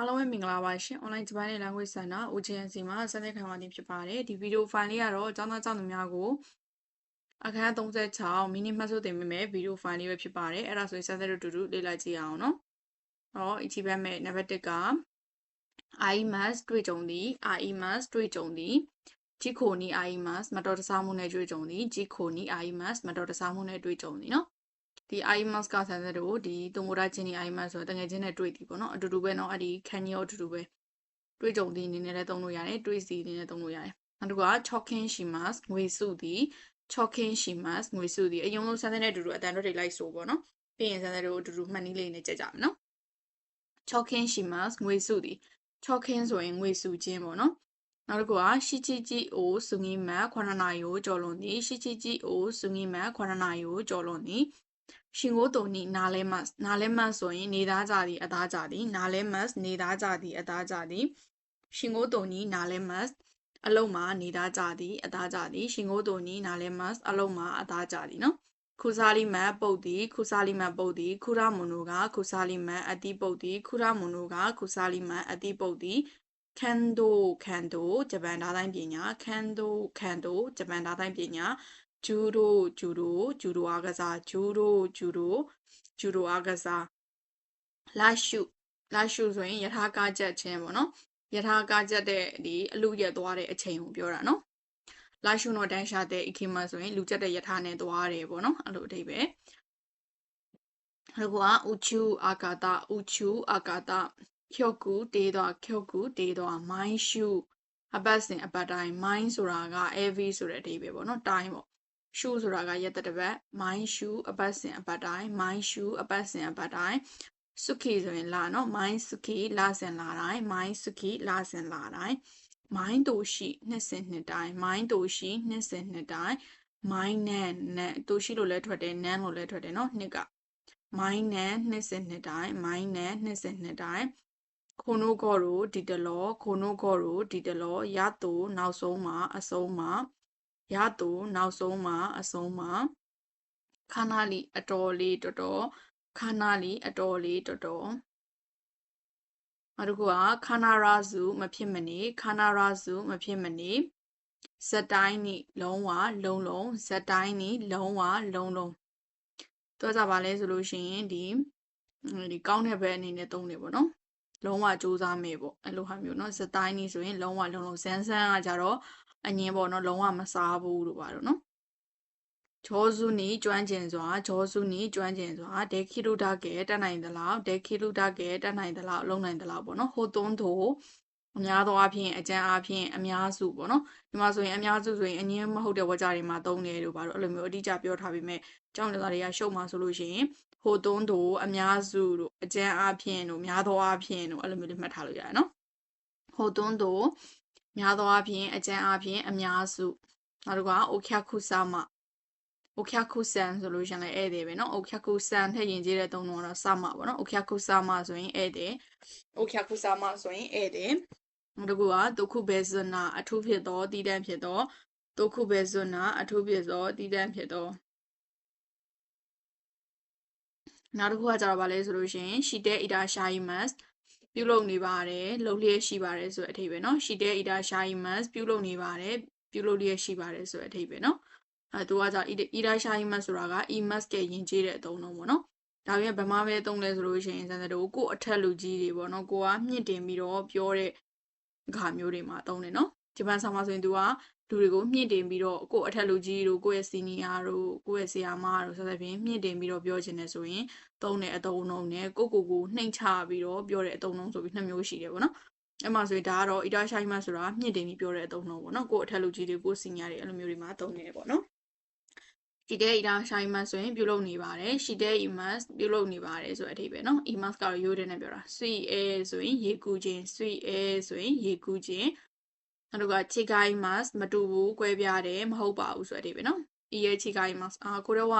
အားလုံးပဲမင်္ဂလာပါရှင် online Japan language center OGNC မှာဆက်လက်ခံပါခြင်းဖြစ်ပါတယ်ဒီဗီဒီယိုဖိုင်လေးကတော့ကျောင်းသားကျောင်းသူများကိုအခန်း36မိနစ်မှတ်စုတင်ပေးမယ်ဗီဒီယိုဖိုင်လေးပဲဖြစ်ပါတယ်အဲ့ဒါဆိုရင်ဆက်လက်တူတူလေ့လာကြည့်အောင်နော်ဟောအချိပတ်မဲ့နံပါတ်1က I must တွေ့ကြုံသည် I must တွေ့ကြုံသည်ဂျီခိုနီ I must မတော်တဆမှုနဲ့တွေ့ကြုံသည်ဂျီခိုနီ I must မတော်တဆမှုနဲ့တွေ့ကြုံသည်နော် ဒီ IMAX ကဆန်ဆက်တို့ဒီတုံမိုတာချင်းဒီ IMAX ဆိုတငယ်ချင်းနဲ့တွေ့သည်ပေါ့နော်အတူတူပဲနော်အဲ့ဒီခန်းကြီးရောအတူတူပဲတွေ့ကြုံသည့်အနေနဲ့လည်းသုံးလို့ရတယ်တွေ့စီအနေနဲ့သုံးလို့ရတယ်နောက်တစ်ခုက choking shimas ငွေစုသည် choking shimas ငွေစုသည်အရင်ဆုံးဆန်ဆက်နဲ့အတူတူအတန်တော့တွေလိုက်ဆိုပေါ့နော်ပြီးရင်ဆန်ဆက်တို့အတူတူမှတ်နည်းလေးနဲ့ကြက်ကြမယ်နော် choking shimas ငွေစုသည် choking ဆိုရင်ငွေစုခြင်းပေါ့နော်နောက်တစ်ခုကရှိချီချီအိုစုငီမန်9နာရီကိုကျော်လွန်သည်ရှိချီချီအိုစုငီမန်9နာရီကိုကျော်လွန်သည် ရှင်ကိုတုံနီနာလဲမတ်နာလဲမတ်ဆိုရင်နေသားကြသည်အသားကြသည်နာလဲမတ်နေသားကြသည်အသားကြသည်ရှင်ကိုတုံနီနာလဲမတ်အလုံးမှာနေသားကြသည်အသားကြသည်ရှင်ကိုတုံနီနာလဲမတ်အလုံးမှာအသားကြသည်နော်ခုစားလီမတ်ပုတ်သည်ခုစားလီမတ်ပုတ်သည်ခုရမွန်နိုကခုစားလီမတ်အတိပုတ်သည်ခုရမွန်နိုကခုစားလီမတ်အတိပုတ်သည်ကန်ဒိုကန်ဒိုဂျပန်သားတိုင်းပညာကန်ဒိုကန်ဒိုဂျပန်သားတိုင်းပညာ ဂျူဒိုဂျူဒိုဂျူဒိုအားကစားဂျူဒိုဂျူဒိုဂျူဒိုအားကစားလာရှုလာရှုဆိုရင်ယထာကားချက်ချင်းပေါ့နော်ယထာကားချက်တဲ့ဒီအလူရက်သွားတဲ့အချိန်ကိုပြောတာနော်လာရှုတော့တန်းရှာတဲ့ ikema ဆိုရင်လူချက်တဲ့ယထာနဲ့သွားတယ်ပေါ့နော်အဲ့လိုအဓိပ္ပာယ်အဲ့ကွာဥချူအာကာတဥချူအာကာတကျောကူတေးသွားကျောကူတေးသွားမိုင်းရှုအပတ်စဉ်အပတ်တိုင်းမိုင်းဆိုတာက every ဆိုတဲ့အဓိပ္ပာယ်ပေါ့နော်တိုင်းပေါ့ ရှုဆိုတာကရက်တပတ်မိုင်းရှုအပတ်စဉ်အပတ်တိုင်းမိုင်းရှုအပတ်စဉ်အပတ်တိုင်းစုခီဆိုရင်လာနော်မိုင်းစုခီလာစင်လာတိုင်းမိုင်းစုခီလာစင်လာတိုင်းမိုင်းတူရှိနှစ်စင်နှစ်တိုင်းမိုင်းတူရှိနှစ်စင်နှစ်တိုင်းမိုင်းနဲ့နဲ့တူရှိလို့လဲထွက်တယ်နန်းလို့လဲထွက်တယ်နော်နှစ်ကမိုင်းနဲ့နှစ်စင်နှစ်တိုင်းမိုင်းနဲ့နှစ်စင်နှစ်တိုင်းခိုနိုကောရိုဒီတလောခိုနိုကောရိုဒီတလောရတူနောက်ဆုံးမှာအဆုံးမှာ ရတူနောက်ဆုံးမှာအဆုံးမှာခါနာလီအတော်လေးတော်တော်ခါနာလီအတော်လေးတော်တော်နောက်တစ်ခုကခါနာရာစုမဖြစ်မနေခါနာရာစုမဖြစ်မနေဇက်တိုင်းနိလုံးဝလုံးလုံးဇက်တိုင်းနိလုံးဝလုံးလုံးတော့ကြပါလဲဆိုလို့ရှိရင်ဒီဒီကောင်းတဲ့ဘက်အနေနဲ့သုံးတယ်ပေါ့နော်လုံးဝစူးစမ်းမယ်ပေါ့အဲ့လိုဟာမျိုးเนาะဇက်တိုင်းနိဆိုရင်လုံးဝလုံးလုံးဇန်းဆန်းကကြတော့ အငင်းပေါ့နော်လုံးဝမစားဘူးလို့ပါတော့နော်ဂျောစုနီကျွမ်းကျင်စွာဂျောစုနီကျွမ်းကျင်စွာဒေခိလုဒါကေတက်နိုင်သလားဒေခိလုဒါကေတက်နိုင်သလားလုံနိုင်သလားပေါ့နော်ဟိုသွန်းတို့အများသောအားဖြင့်အကျန်းအားဖြင့်အများစုပေါ့နော်ဒီမှာဆိုရင်အများစုဆိုရင်အငင်းမဟုတ်တဲ့ဝါကြတွေမှာသုံးတယ်လို့ပါတော့အဲ့လိုမျိုးအတိအကျပြောထားပြီးမဲ့ကျောင်းသားတွေကရှုပ်မှာဆိုလို့ရှိရင်ဟိုသွန်းတို့အများစုတို့အကျန်းအားဖြင့်တို့များသောအားဖြင့်တို့အဲ့လိုမျိုးလေးမှတ်ထားလို့ရတယ်နော်ဟိုသွန်းတို့ များသောအားဖြင့်အကျန်းအားဖြင့်အများစုနောက်တစ်ခုကအိုချခုဆာမအိုချခုဆန်ဆိုလို့ရှင်လည်းဧည့်သည်ပဲเนาะအိုချခုဆန်ထည့်ရင်ကျေးတဲ့သုံးလုံးကတော့ဆာမပေါ့เนาะအိုချခုဆာမဆိုရင်ဧည့်သည်အိုချခုဆာမဆိုရင်ဧည့်သည်နောက်တစ်ခုကဒုက္ခဘေဇနာအထူးဖြစ်သောတည်တံ့ဖြစ်သောဒုက္ခဘေဇနာအထူးဖြစ်သောတည်တံ့ဖြစ်သောနောက်တစ်ခုကကြတော့ဗာလဲဆိုလို့ရှင်ရှီတဲအီတာရှာယီမတ် ပြုလုပ်နေပါတယ်လှုပ်လျက်ရှိပါတယ်ဆိုတဲ့အထိပ္ပယ်เนาะရှိတဲ့အီတာရှာယီမတ်ပြုလုပ်နေပါတယ်ပြုလုပ်လျက်ရှိပါတယ်ဆိုတဲ့အထိပ္ပယ်เนาะအဲသူကကြောင့်အီတာရှာယီမတ်ဆိုတာက emas ကယဉ်ကျေးတဲ့အသုံးလုံးပေါ့เนาะဒါပြင်ဗမာပဲသုံးလဲဆိုလို့ရှိရင်စံစတို့ကိုအထက်လူကြီးတွေပေါ့နော်ကိုကမြင့်တင်ပြီးတော့ပြောတဲ့အခါမျိုးတွေမှာသုံးတယ်နော်ဂျပန်ဆောင်မှာဆိုရင်သူက လူတွေကိုမြင့်တင်ပြီးတော့ကိုအထက်လူကြီးတို့ကိုယ့်ရဲ့စီနီယာတို့ကိုယ့်ရဲ့ဆရာမတို့စသဖြင့်မြင့်တင်ပြီးတော့ပြောချင်တယ်ဆိုရင်သုံးတဲ့အသုံးနှုန်းနဲ့ကိုကိုကိုနှိမ်ချပြီးတော့ပြောတဲ့အသုံးနှုန်းဆိုပြီးနှစ်မျိုးရှိတယ်ပေါ့နော်အဲ့မှာဆိုရင်ဒါကတော့အီတာရှိုင်းမဆိုတာမြင့်တင်ပြီးပြောတဲ့အသုံးနှုန်းပေါ့နော်ကိုအထက်လူကြီးတွေကိုစီနီယာတွေအဲ့လိုမျိုးတွေမှာသုံးနေတယ်ပေါ့နော်ရှိတဲ့အီတာရှိုင်းမဆိုရင်ပြုလုပ်နေပါတယ်ရှိတဲ့ emas ပြုလုပ်နေပါတယ်ဆိုတဲ့အထိပဲเนาะ emas ကတော့ရိုးတဲ့နဲ့ပြောတာ sweet air ဆိုရင်ရေကူးခြင်း sweet air ဆိုရင်ရေကူးခြင်း နောက်တစ်ခါ chigai mas မတူဘူးကွဲပြားတယ်မဟုတ်ပါဘူးဆိုတဲ့အဓိပ္ပာယ်နော် e ချိ chigai mas အာကိုတော့က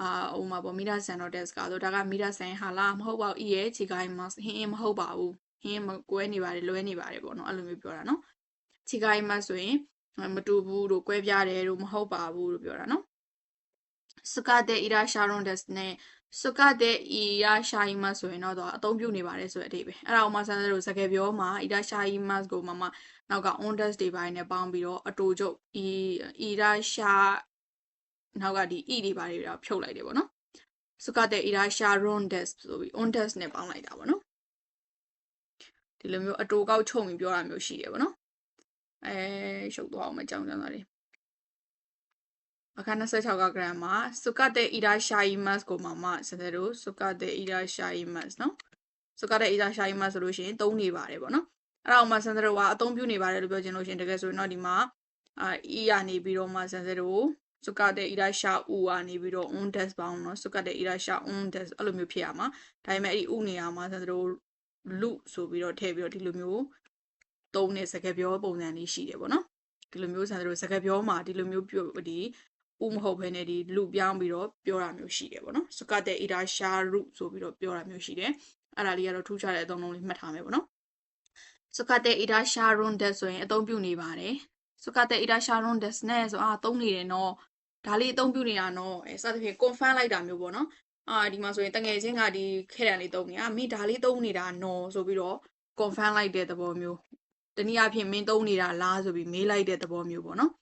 အာဟိုမှာပေါ့မီတာဆန်တော့ test ကတော့ဒါကမီတာဆန်ဟာလားမဟုတ်ပါဘူး e ရဲ့ chigai mas ဟင်းမဟုတ်ပါဘူးဟင်းမကွဲနေပါတယ်လွဲနေပါတယ်ပေါ့နော်အဲ့လိုမျိုးပြောတာနော် chigai mas ဆိုရင်မတူဘူးတို့ကွဲပြားတယ်တို့မဟုတ်ပါဘူးလို့ပြောတာနော်စကတဲ့ ira sharon des နဲ့ စုကတဲ့ဤရရှာယီမတ်ဆိုရင်တော့တော့အသုံးပြုနေပါတယ်ဆိုတဲ့အဓိပ္ပာယ်အဲ့ဒါကိုမှဆန်းစလို့စကားပြောမှာဤရရှာယီမတ်ကိုမှမနောက်က on dash တွေပိုင်းနဲ့ပေါင်းပြီးတော့အတူချုပ်ဤဤရရှာနောက်ကဒီ e တွေပါတွေတော့ဖြုတ်လိုက်တယ်ပေါ့နော်စုကတဲ့ဤရရှာ run dash ဆိုပြီး on dash နဲ့ပေါင်းလိုက်တာပေါ့နော်ဒီလိုမျိုးအတူကောက်ချုပ်ပြီးပြောတာမျိုးရှိတယ်ပေါ့နော်အဲရှုပ်သွားအောင်မကြောင်ကြမ်းတာတွေ အခါ26က grammar စုကတဲ့ ida shaimas ကိုမှမစတဲ့တို့စုကတဲ့ ida shaimas နော်စုကတဲ့ ida shaimas ဆိုလို့ရှိရင်သုံးနေပါတယ်ပေါ့နော်အဲ့ဒါအောင်မှစတဲ့တို့ကအသုံးပြုနေပါတယ်လို့ပြောချင်လို့ရှိရင်တကယ်ဆိုရင်တော့ဒီမှာအာ e ရနေပြီးတော့မှစတဲ့တို့စုကတဲ့ ida sha u ကနေပြီးတော့ on dash ပေါင်းနော်စုကတဲ့ ida sha on dash အဲ့လိုမျိုးဖြစ်ရမှာဒါပေမဲ့အဲ့ဒီ u နေရာမှာစတဲ့တို့လူဆိုပြီးတော့ထည့်ပြီးတော့ဒီလိုမျိုးသုံးတဲ့စကားပြောပုံစံလေးရှိတယ်ပေါ့နော်ဒီလိုမျိုးဆန်တို့စကားပြောမှာဒီလိုမျိုးပြောဒီ ဥမဟုတ်ဘဲနဲ့ဒီလူပြောင်းပြီးတော့ပြောတာမျိုးရှိတယ်ပေါ့နော်စကတဲ့ ida sharu ဆိုပြီးတော့ပြောတာမျိုးရှိတယ်အဲ့ဒါလေးကတော့ထူးခြားတဲ့အသုံးလုံးလေးမှတ်ထားမယ်ပေါ့နော်စကတဲ့ ida sharun des ဆိုရင်အသုံးပြုနေပါတယ်စကတဲ့ ida sharun des နဲ့ဆိုအာသုံးနေတယ်နော်ဒါလေးအသုံးပြုနေတာနော်အဲစသဖြင့် confirm လိုက်တာမျိုးပေါ့နော်အာဒီမှာဆိုရင်တငယ်ချင်းကဒီခဲတံလေးသုံးနေတာမင်းဒါလေးသုံးနေတာနော်ဆိုပြီးတော့ confirm လိုက်တဲ့သဘောမျိုးတနည်းအားဖြင့်မင်းသုံးနေတာလားဆိုပြီးမေးလိုက်တဲ့သဘောမျိုးပေါ့နော်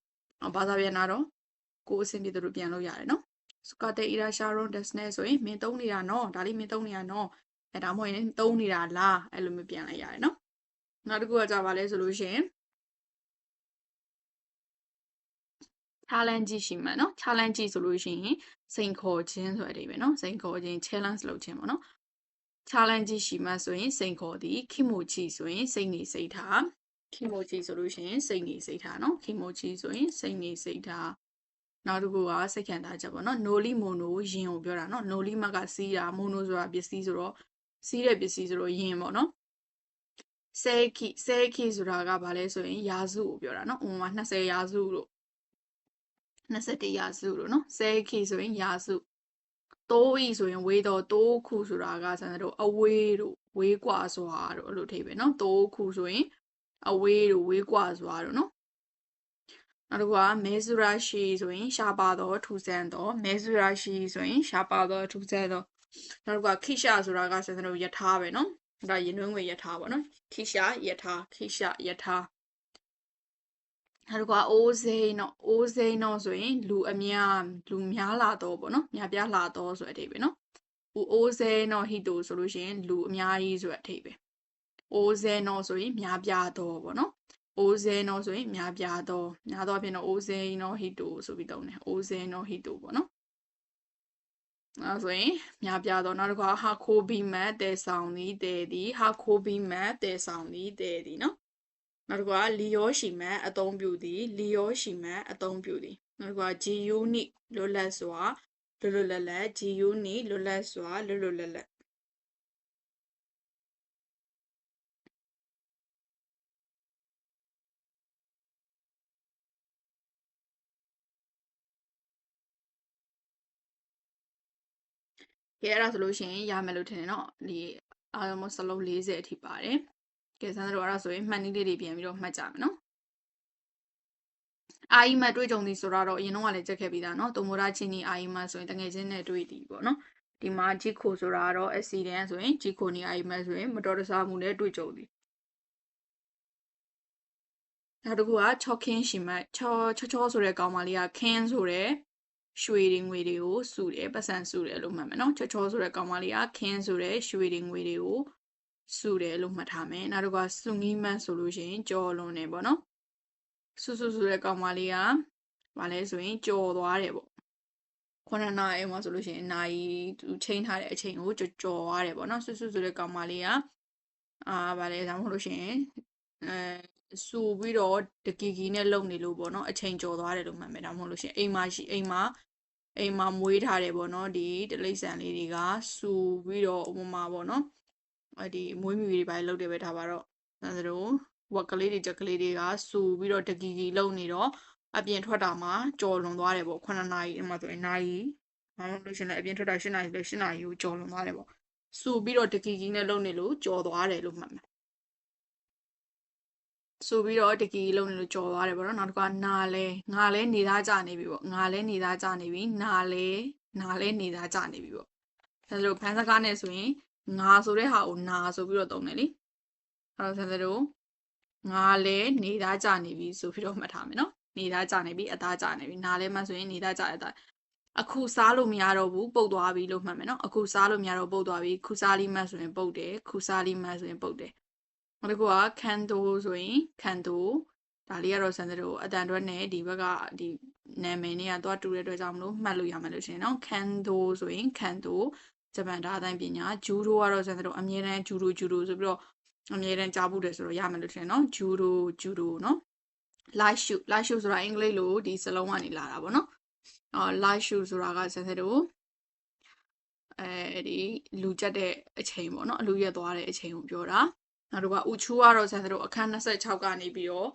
။ဘာသာပြန်တာတော့ ကိုယ်အဆင်ပြေသလိုပြန်လို့ရတယ်နော်။စကတဲ့ ira sharon desne ဆိုရင်မင်းသုံးနေတာနော်ဒါလေးမင်းသုံးနေတာနော်အဲဒါမှမဟုတ်ရင်သုံးနေတာလားအဲ့လိုမျိုးပြန်လိုက်ရတယ်နော်။နောက်တစ်ခုကကြပါလဲဆိုလို့ရှိရင် challenge ရှိမှနော် challenge ဆိုလို့ရှိရင်စိန်ခေါ်ခြင်းဆိုတဲ့အဓိပ္ပာယ်နော်စိန်ခေါ်ခြင်း challenge လုပ်ခြင်းပေါ့နော် challenge ရှိမှဆိုရင်စိန်ခေါ်သည် kimochi ဆိုရင်စိတ်နေစိတ်ထား kimochi ဆိုလို့ရှိရင်စိတ်နေစိတ်ထားနော် kimochi ဆိုရင်စိတ်နေစိတ်ထား နောက်တစ်ခုကစိတ်ခံစားချက်ပေါ့နော် noli mono ယင်ကိုပြောတာနော် noli မကစီးတာ mono ဆိုတာပစ္စည်းဆိုတော့စီးတဲ့ပစ္စည်းဆိုတော့ယင်ပေါ့နော်ဆဲခီဆဲခီဆိုတာကဘာလဲဆိုရင်ယာစုကိုပြောတာနော်ဥပမာ20ယာစုလို့21ယာစုလို့နော်ဆဲခီဆိုရင်ယာစုတိုးဤဆိုရင်ဝေးတော့တိုးခုဆိုတာကဆန်တို့အဝေးတို့ဝေးกว่าစွာတို့အဲ့လိုထိပဲเนาะတိုးခုဆိုရင်အဝေးတို့ဝေးกว่าစွာတို့เนาะ နောက်တစ်ခုကမဲဆူရာရှိဆိုရင်ရှားပါသောထူဆန်းသောမဲဆူရာရှိဆိုရင်ရှားပါသောထူဆန်းသောနောက်တစ်ခုကခိရှာဆိုတာကဆန်စနုယထာပဲနော်ဒါရင်နှွေးငွေယထာပေါ့နော်ခိရှာယထာခိရှာယထာနောက်တစ်ခုကအိုးစိန်တော့အိုးစိန်တော့ဆိုရင်လူအများလူများလာတော့ပေါ့နော်များပြားလာတော့ဆိုတဲ့အထိပ္ပယ်နော်ဦးအိုးစိန်တော့ဟိတိုဆိုလို့ရှိရင်လူအများကြီးဆိုတဲ့အထိပ္ပယ်အိုးစိန်တော့ဆိုရင်များပြားတော့ပေါ့နော် အိုးစိန်တော့ဆိုရင်များပြားတော့များတော့အဖြစ်တော့အိုးစိန်တော့ဟီတိုဆိုပြီးသုံးတယ်အိုးစိန်တော့ဟီတိုပေါ့နော်အဲဆိုရင်များပြားတော့နောက်တစ်ခါဟာခိုးပြီးမတ်တဲဆောင်သည်တဲသည်ဟာခိုးပြီးမတ်တဲဆောင်သည်တဲသည်နော်နောက်တစ်ခုကလီယောရှိမန်အသုံးပြုသည်လီယောရှိမန်အသုံးပြုသည်နောက်တစ်ခုက G unit လွတ်လပ်စွာလွတ်လွတ်လပ်လပ် G unit လွတ်လပ်စွာလွတ်လွတ်လပ်လပ်ဲအဲ့ဒါဆိုလို့ရှိရင်ရမယ်လို့ထင်တယ်နော်ဒီအားလုံးစလုံး40အထိပါတယ်ကဲဆန်းတို့အဲ့ဒါဆိုရင်မှတ်နည်းလေးတွေပြန်ပြီးတော့မှတ်ကြမယ်နော်အာယီမတွေ့ကြုံသည်ဆိုတော့အရင်တော့လည်းကြက်ခဲ့ပြီးသားနော်တုံမိုရာချင်းနီအာယီမဆိုရင်တငယ်ချင်းနဲ့တွေ့သည်ပေါ့နော်ဒီမှာဂျီခိုဆိုတာကတော့ accident ဆိုရင်ဂျီခိုနီအာယီမဆိုရင်မတော်တဆမှုနဲ့တွေ့ကြုံသည်နောက်တစ်ခုကချော့ခင်းရှင်မချော့ချော့ဆိုတဲ့ကောင်မလေးကခင်းဆိုတဲ့ ရွှေတွေငွေတွေကိုစုတယ်ပတ်စံစုတယ်လို့မှတ်မယ်နော်ချောချောဆိုတဲ့ကောင်မလေးကခင်းဆိုတဲ့ရွှေတွေငွေတွေကိုစုတယ်လို့မှတ်ထားမယ်နောက်တစ်ခါစုငီးမန်းဆိုလို့ရှိရင်ကြော်လွန်တယ်ပေါ့နော်စုစုဆိုတဲ့ကောင်မလေးကဘာလဲဆိုရင်ကြော်သွားတယ်ပေါ့ခုနနာရီမှာဆိုလို့ရှိရင်နိုင်သူချိန်ထားတဲ့အချိန်ကိုကြော်ကြော်သွားတယ်ပေါ့နော်စုစုဆိုတဲ့ကောင်မလေးကအာဘာလဲဒါမှမဟုတ်လို့ရှိရင်အဲစူပြီးတော့တကီကီနဲ့လုံနေလို့ပေါ့နော်အချိန်ကြော်သွားတယ်လို့မှတ်မယ်ဒါမှမဟုတ်လို့ရှိရင်အိမ်မှာရှိအိမ်မှာ အိမ်မှာမွေးထားတယ်ပေါ့နော်ဒီတလိษံလေးတွေကစူပြီးတော့ဥပမာပေါ့နော်အဲ့ဒီမွေးမြူတွေပိုင်းလုပ်တယ်ပဲထားပါတော့အဲဒါတို့ဝက်ကလေးတွေချက်ကလေးတွေကစူပြီးတော့တကီကီလုံနေတော့အပြင်ထွက်တာမှာကြော်လွန်သွားတယ်ပေါ့9နာရီအမှဆိုရင်နာရီမဟုတ်လို့ရှင်လည်းအပြင်ထွက်တာ10နာရီလည်း10နာရီကိုကြော်လွန်သွားတယ်ပေါ့စူပြီးတော့တကီကီနဲ့လုံနေလို့ကြော်သွားတယ်လို့မှတ်မယ် ဆိုပြီးတော့တကီလုံးနေလို့ကြော်သွားတယ်ပေါ့နော်နောက်တစ်ခါနာလဲငါလဲနေသားကြနေပြီပေါ့ငါလဲနေသားကြနေပြီနာလဲနာလဲနေသားကြနေပြီပေါ့ဆန်စတို့ဖန်စကားနဲ့ဆိုရင်ငါဆိုတဲ့ဟာကိုနာဆိုပြီးတော့သုံးတယ်လေအဲ့တော့ဆန်စတို့ငါလဲနေသားကြနေပြီဆိုပြီးတော့မှတ်ထားမယ်နော်နေသားကြနေပြီအသားကြနေပြီနားလဲမှဆိုရင်နေသားကြတဲ့အသားအခုစားလို့မရတော့ဘူးပုတ်သွားပြီလို့မှတ်မယ်နော်အခုစားလို့မရတော့ပုတ်သွားပြီခုစားလိမှတ်ဆိုရင်ပုတ်တယ်ခုစားလိမှတ်ဆိုရင်ပုတ်တယ် နောက်တစ်ခုက candle ဆိုရင် candle ဒါလေးကတော့ဆန်စတို့အတန်အတွက်နဲ့ဒီဘက်ကဒီနာမည်နဲ့ကတော့တူတဲ့အတွက်ကြောင့်မလို့မှတ်လို့ရမယ်လို့ရှင်နော် candle ဆိုရင် candle ဂျပန်ဓာတ်အတိုင်းပညာဂျူဒိုကတော့ဆန်စတို့အမြဲတမ်းဂျူဒိုဂျူဒိုဆိုပြီးတော့အမြဲတမ်းကြားဖို့တယ်ဆိုတော့ရမယ်လို့ရှင်နော်ဂျူဒိုဂျူဒိုနော် light shoe light shoe ဆိုတာအင်္ဂလိပ်လိုဒီစလုံးကနေလာတာပေါ့နော်အော် light shoe ဆိုတာကဆန်စတို့အဲဒီလူကြက်တဲ့အချိန်ပေါ့နော်အလူရက်သွားတဲ့အချိန်ကိုပြောတာ နောက်တစ်ခုကဥချူကတော့ဆန်စတို့အခန်း26ကနေပြီးတော့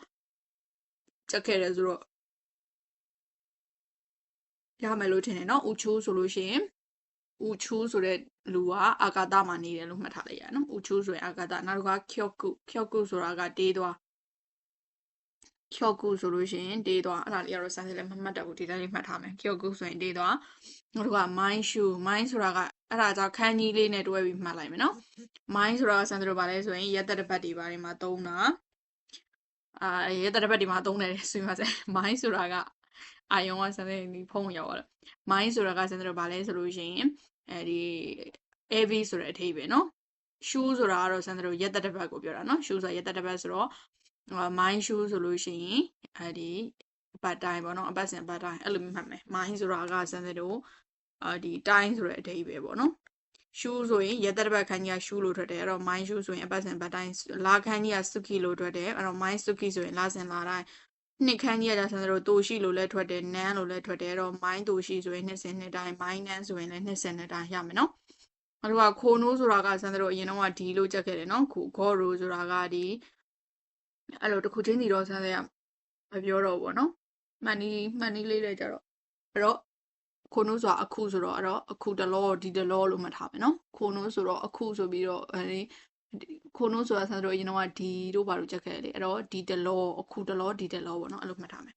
ကြက်ခဲ့တယ်ဆိုတော့ရမယ်လို့ထင်တယ်နော်ဥချူဆိုလို့ရှိရင်ဥချူဆိုတဲ့လူကအာကာသမှာနေတယ်လို့မှတ်ထားလိုက်ရနော်ဥချူဆိုရင်အာကာသနောက်တစ်ခါချော့ကုချော့ကုဆိုတာကတေးသွားချော့ကုဆိုလို့ရှိရင်တေးသွားအဲ့ဒါလေးကတော့စမ်းစစ်လည်းမမှတ်တတ်ဘူးဒီတိုင်းလေးမှတ်ထားမယ်ချော့ကုဆိုရင်တေးသွားနောက်တစ်ခါ mind shoe mind ဆိုတာက အဲ့ဒါကြောင့်ခန်းကြီးလေးနဲ့တွဲပြီးမှတ်လိုက်မယ်နော် mind ဆိုတာကစမ်းစစ်လို့ပါလဲဆိုရင်ရက်သက်တစ်ပတ်ဒီပါတွေမှာသုံးတာအာရက်သက်တစ်ပတ်ဒီမှာသုံးတယ်ဆိုမှစ mind ဆိုတာကအာယုံကစမ်းစစ်ဒီဖုန်းရောက်သွားတယ် mind ဆိုတာကစမ်းစစ်လို့ပါလဲဆိုလို့ရှိရင်အဲဒီ heavy ဆိုတဲ့အထိပ္ပယ်နော် shoe ဆိုတာကတော့စမ်းစစ်လို့ရက်သက်တစ်ပတ်ကိုပြောတာနော် shoe ဆိုတာရက်သက်တစ်ပတ်ဆိုတော့ mind shoe ဆိုလို့ရှိရင်အဲဒီအပတ်တိုင်းပေါ့နော်အပတ်စဉ်အပတ်တိုင်းအဲ့လိုမျိုးမှတ်မယ် mind ဆိုတာကစမ်းစစ်လို့ အာဒီတိုင်းဆိုတဲ့အထိပ္ပယ်ပေါ့နော် shoe ဆိုရင်ရက်သက်တစ်ပတ်ခန်းကြီးက shoe လို့ထွက်တယ်အဲ့တော့ mind shoe ဆိုရင်အပတ်စဉ်အပတ်တိုင်းလာခန်းကြီးက suki လို့ထွက်တယ်အဲ့တော့ mind suki ဆိုရင်လာစဉ်လာတိုင်းနှစ်ခန်းကြီးကကြာဆန်တို့တိုရှိလို့လည်းထွက်တယ်နန်းလို့လည်းထွက်တယ်အဲ့တော့ mind တိုရှိဆိုရင်နှစ်စဉ်နှစ်တိုင်း mind နန်းဆိုရင်လည်းနှစ်စဉ်နှစ်တိုင်းရမယ်နော်အဲ့တော့ခိုနိုးဆိုတာကဆန်တို့အရင်တော့ကဒီလို့ချက်ခဲ့တယ်နော်ခုဂေါ်ရိုဆိုတာကဒီအဲ့လိုတစ်ခုချင်းစီတော့ဆန်ရမပြောတော့ဘူးနော်မှန်နီးမှန်နီးလေးလည်းကြတော့အဲ့တော့ ခိုနိုးဆိုတာအခုဆိုတော့အဲ့တော့အခုတလောဒီတလောလို့မှတ်ထားမယ်နော်ခိုနိုးဆိုတော့အခုဆိုပြီးတော့အဲဒီခိုနိုးဆိုတာဆန်တို့အရင်တော့ကဒီတို့ဘာလို့ချက်ခဲ့လေအဲ့တော့ဒီတလောအခုတလောဒီတလောပေါ့နော်အဲ့လိုမှတ်ထားမယ်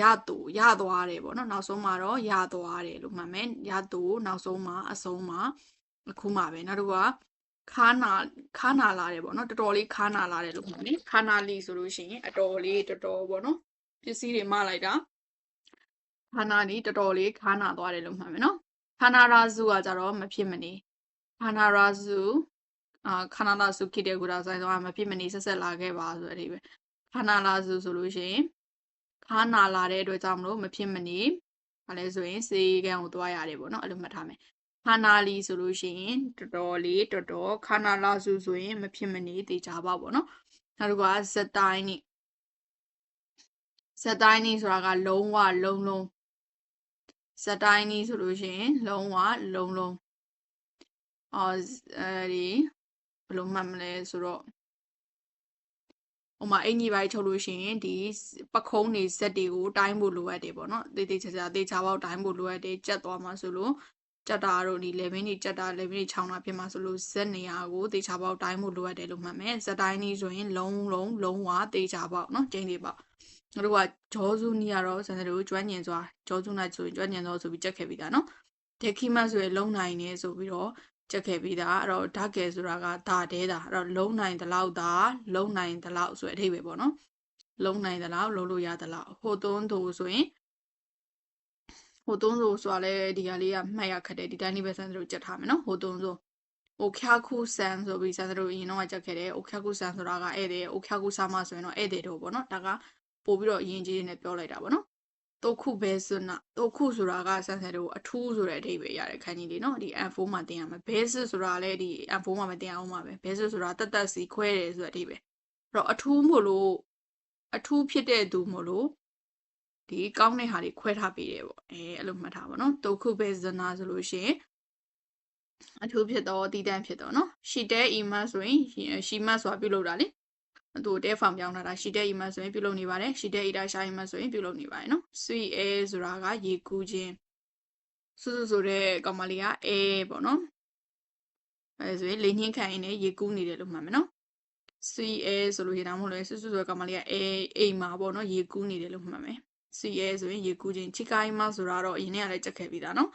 ရတူရသွားတယ်ပေါ့နော်နောက်ဆုံးမှာတော့ရသွားတယ်လို့မှတ်မယ်ရတူနောက်ဆုံးမှာအဆုံးမှာအခုမှပဲနောက်တစ်ခုကခါနာခါနာလာတယ်ပေါ့နော်တော်တော်လေးခါနာလာတယ်လို့မှတ်မယ်ခါနာလီဆိုလို့ရှိရင်အတော်လေးတော်တော်ပေါ့နော်ပစ္စည်းတွေမလိုက်တာ ခါနာလီတော်တော်လေးခါနာသွားတယ်လို့မှတ်မယ်နော်ခါနာရာဇူကကြတော့မဖြစ်မနေခါနာရာဇူအာခန္ဓာလာစုဖြစ်တဲ့ကုဒါဆိုင်တော့မဖြစ်မနေဆက်ဆက်လာခဲ့ပါဆိုတဲ့အဓိပ္ပာယ်ခန္ဓာလာစုဆိုလို့ရှိရင်ခါနာလာတဲ့အတွက်ကြောင့်မလို့မဖြစ်မနေဘာလဲဆိုရင်စေကံကိုသွားရတယ်ပေါ့နော်အဲ့လိုမှတ်ထားမယ်ခန္ဓာလီဆိုလို့ရှိရင်တော်တော်လေးတော်တော်ခန္ဓာလာစုဆိုရင်မဖြစ်မနေတေချာပါပေါ့နော်နောက်တစ်ခုကဇက်တိုင်းနိဇက်တိုင်းနိဆိုတာကလုံးဝလုံးလုံး ဇက်တိုင်းနိဆိုလို့ရှိရင် လုံးဝလုံးလုံးအော်အဲဒီဘယ်လိုမှတ်မလဲဆိုတော့ဟိုမှာအင်ကြီးပိုင်းချုပ်လို့ရှိရင်ဒီပခုံးနေဇက်တွေကိုတိုင်းဖို့လိုအပ်တယ်ပေါ့နော်တေးသေးချာချာတေးချာပေါက်တိုင်းဖို့လိုအပ်တယ်ကြက်သွားမှာဆိုလို့ကြက်တာတို့ဒီ level နေကြက်တာ level နေချောင်းတာဖြစ်မှာဆိုလို့ဇက်နေရာကိုတေးချာပေါက်တိုင်းဖို့လိုအပ်တယ်လို့မှတ်မယ်ဇက်တိုင်းនេះဆိုရင် လုံးလုံးလုံးဝတေးချာပေါက်နော်ကျင်းသေးပေါက် ငါတို့ကဂျောဇူနီကတော့စံစတို့ကျွမ်းကျင်စွာဂျောဇူနာဆိုရင်ကျွမ်းကျင်သောဆိုပြီးကြက်ခဲ့ပြီးတာနော်ဒက်ခိမဆိုရင်လုံနိုင်နေဆိုပြီးတော့ကြက်ခဲ့ပြီးတာအဲ့တော့ဓာကယ်ဆိုတာကဒါတဲတာအဲ့တော့လုံနိုင်တလောက်ဒါလုံနိုင်တလောက်ဆိုအထိပ္ပယ်ပေါ့နော်လုံနိုင်တလောက်လုံလို့ရတလောက်ဟိုသွန်းသူဆိုရင်ဟိုသွန်းသူဆိုတာလေဒီကလေးကမှတ်ရခက်တယ်ဒီတိုင်းလေးပဲစံစတို့ကြက်ထားမယ်နော်ဟိုသွန်းသူအိုခါခုဆန်ဆိုပြီးစံစတို့အရင်တော့ကြက်ခဲ့တယ်အိုခါခုဆန်ဆိုတာကဧည့်သည်အိုခါခုဆာမဆိုရင်တော့ဧည့်သည်တို့ပေါ့နော်ဒါက ပို့ပြီးတော့အရင်ကြီးနေပြောလိုက်တာပေါ့နော်တုတ်ခုဘဲစွနာတုတ်ခုဆိုတာကဆန်ဆန်တို့အထူးဆိုတဲ့အဓိပ္ပာယ်ရတဲ့ခန်းကြီးလေးနော်ဒီ N4 မှာတင်ရမယ်ဘဲစစ်ဆိုတာလည်းဒီ N4 မှာမတင်အောင်ပါပဲဘဲစစ်ဆိုတာတက်တက်စီခွဲတယ်ဆိုတဲ့အဓိပ္ပာယ်အဲ့တော့အထူးမို့လို့အထူးဖြစ်တဲ့သူမို့လို့ဒီကောင်းတဲ့ဟာတွေခွဲထားပေးတယ်ပေါ့အဲအဲ့လိုမှတ်ထားပါနော်တုတ်ခုဘဲစွနာဆိုလို့ရှိရင်အထူးဖြစ်တော့တည်တံ့ဖြစ်တော့နော်ရှီတဲအီမတ်ဆိုရင်ရှီမတ်ဆိုတာပြုလုပ်တာလေ သူတဲဖောင်ပြောင်းထားတာရှီတဲ email ဆိုရင်ပြုလုပ်နေပါတယ်ရှီတဲ ida ရှာ email ဆိုရင်ပြုလုပ်နေပါတယ်နော် sweet air ဆိုတာကရေကူးခြင်းစွစွဆိုတဲ့ကောင်မလေးက air ပေါ့နော်အဲဆိုရင်လေညှင်းခံရင်းနဲ့ရေကူးနေတယ်လို့မှတ်မယ်နော် sweet air ဆိုလို့ရတာမဟုတ်လေစွစွဆိုတဲ့ကောင်မလေးက air အိမ်မှာပေါ့နော်ရေကူးနေတယ်လို့မှတ်မယ် sweet air ဆိုရင်ရေကူးခြင်း chikai ma ဆိုတာတော့အရင်ကလည်းကြက်ခဲ့ပြီးသားနော်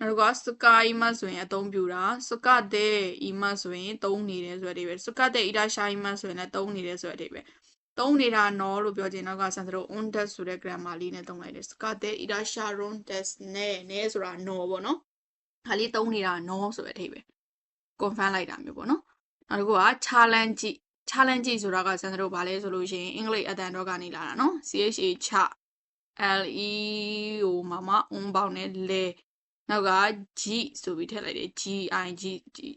နောက်ကစကာအီမဆိုရင်အသုံးပြုတာစကတဲ့အီမဆိုရင်သုံးနေတယ်ဆိုတဲ့အဓိပ္ပာယ်စကတဲ့အီဒါရှာအီမဆိုရင်လည်းသုံးနေတယ်ဆိုတဲ့အဓိပ္ပာယ်သုံးနေတာနော်လို့ပြောချင်နောက်ကဆန်စရို on desk ဆိုတဲ့ grammar လေးနဲ့သုံးလိုက်တယ်စကတဲ့အီဒါရှာ on desk နဲ့နဲဆိုတာနော်ပေါ့နော်ဒါလေးသုံးနေတာနော်ဆိုတဲ့အဓိပ္ပာယ် confirm လိုက်တာမျိုးပေါ့နော်နောက်တစ်ခုက challenge challenge ဆိုတာကဆန်စရိုဘာလဲဆိုလို့ရှိရင်အင်္ဂလိပ်အတန်တော့ကနေလာတာနော် CHA ချ L E ဟိုမမ on ပေါင်းနဲ့လဲ နောက်က G ဆိုပြီးထည့်လိုက်တယ် G I G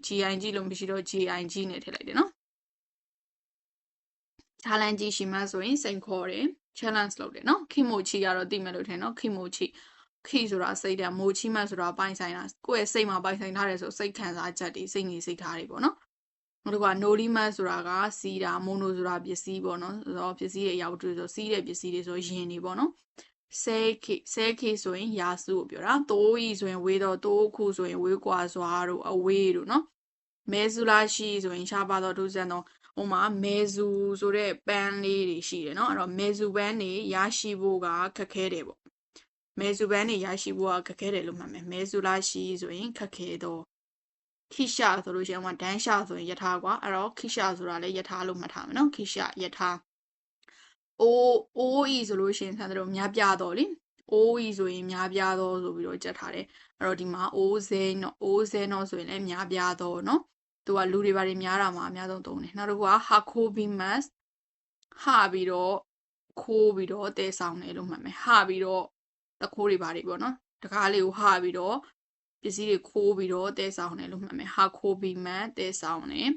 G I G လို့မရှိတော့ G I G နဲ့ထည့်လိုက်တယ်နော် challenge ရှိမှဆိုရင်စိန်ခေါ်တယ် challenge လုပ်တယ်နော်ခိမိုချီကတော့သိမယ်လို့ထင်နော်ခိမိုချီခိဆိုတာစိတ်ဓာတ်မိုချီမှဆိုတာပိုင်ဆိုင်တာကိုယ့်ရဲ့စိတ်မှာပိုင်ဆိုင်ထားတယ်ဆိုစိတ်ခံစားချက်တွေစိတ်နေစိတ်ထားတွေပေါ့နော်နောက်တစ်ခုက nolimat ဆိုတာကစီးတာ mono ဆိုတာပစ္စည်းပေါ့နော်ဆိုတော့ပစ္စည်းတွေအရာဝတ္ထုဆိုစီးတဲ့ပစ္စည်းတွေဆိုရင်တွေပေါ့နော် ဆဲခေဆဲခေဆိုရင်ယာစုကိုပြောတာတိုးဤဆိုရင်ဝေးတော့တိုးခုဆိုရင်ဝေးကွာစွာတို့အဝေးတို့နော်မဲဇူလာရှိဆိုရင်ရှားပါတော့ဒုစံတော့ဟိုမှာမဲဇူဆိုတဲ့ပန်းလေးတွေရှိတယ်နော်အဲ့တော့မဲဇူပန်းတွေရရှိဖို့ကခက်ခဲတယ်ပေါ့မဲဇူပန်းတွေရရှိဖို့ကခက်ခဲတယ်လို့မှတ်မယ်မဲဇူလာရှိဆိုရင်ခက်ခဲတော့ခိရှာဆိုလို့ရှိရင်ဟိုမှာဒန်းရှာဆိုရင်ယထာကွာအဲ့တော့ခိရှာဆိုတာလည်းယထာလို့မှတ်ထားမယ်နော်ခိရှာယထာ အိုးအိုးဤဆိုလို့ရှိရင်ဆန်တို့များပြတော့လေအိုးဤဆိုရင်များပြတော့ဆိုပြီးတော့ကြက်ထားတယ်အဲ့တော့ဒီမှာအိုးစဲနော်အိုးစဲနော်ဆိုရင်လည်းများပြတော့နော်သူကလူတွေဘာတွေများတာမှာအများဆုံးသုံးတယ်နောက်တစ်ခုကဟာခိုဘီမတ်ဟာပြီးတော့ခိုးပြီးတော့တဲဆောင်တယ်လို့မှတ်မယ်ဟာပြီးတော့တခိုးတွေဘာတွေပေါ့နော်တကားလေးကိုဟာပြီးတော့ပစ္စည်းတွေခိုးပြီးတော့တဲဆောင်တယ်လို့မှတ်မယ်ဟာခိုဘီမတ်တဲဆောင်တယ်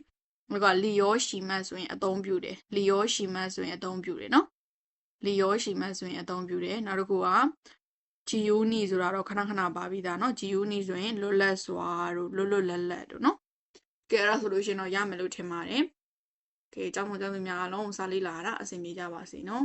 နောက်ကလီယောရှီမတ်ဆိုရင်အသုံးပြုတယ်လီယောရှီမတ်ဆိုရင်အသုံးပြုတယ်နော် လီယောရှီမတ်ဆိုရင်အသုံးပြုတယ်နောက်တစ်ခုကဂျီယူနီဆိုတာတော့ခဏခဏပါပြီးသားเนาะဂျီယူနီဆိုရင်လွတ်လပ်စွာတို့လွတ်လွတ်လပ်လပ်တို့เนาะကဲအဲ့ဒါဆိုလို့ရှိရင်တော့ရမယ်လို့ထင်ပါတယ်ကဲအကြောင်းမို့ကြောင့်များအားလုံးစာလေးလာတာအဆင်ပြေကြပါစေเนาะ